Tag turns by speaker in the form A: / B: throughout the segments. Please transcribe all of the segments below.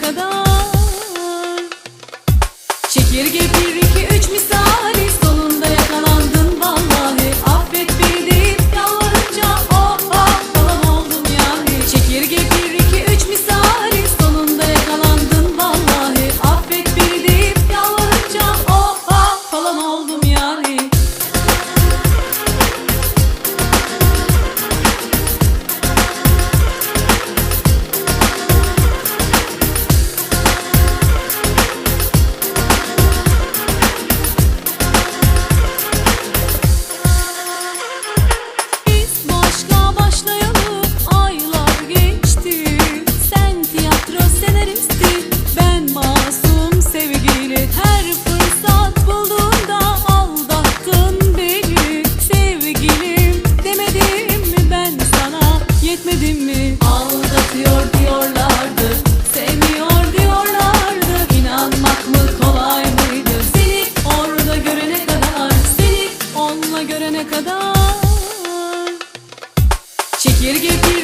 A: kadar. geri geri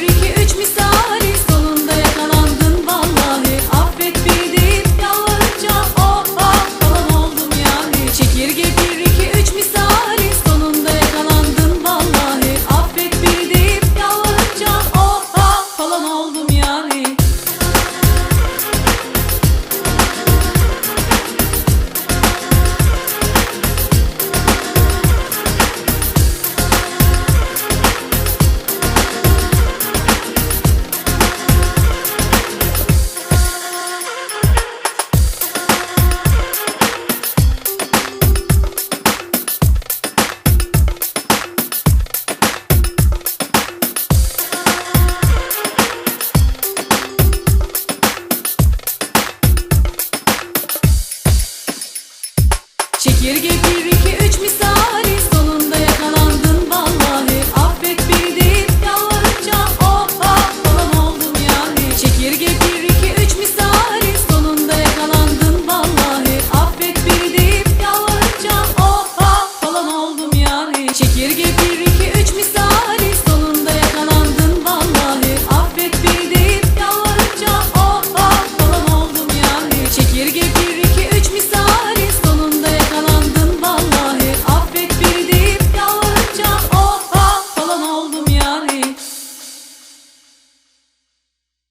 A: Geri getir iki üç misali. Sonunda yakalandın vallahi. Affet beni deyip yalvarınca oh, oh, falan oldum yani. Çek geri iki üç misali. Sonunda yakalandın vallahi. Affet beni deyip yalvarınca oh, falan oldum yani. Çek geri iki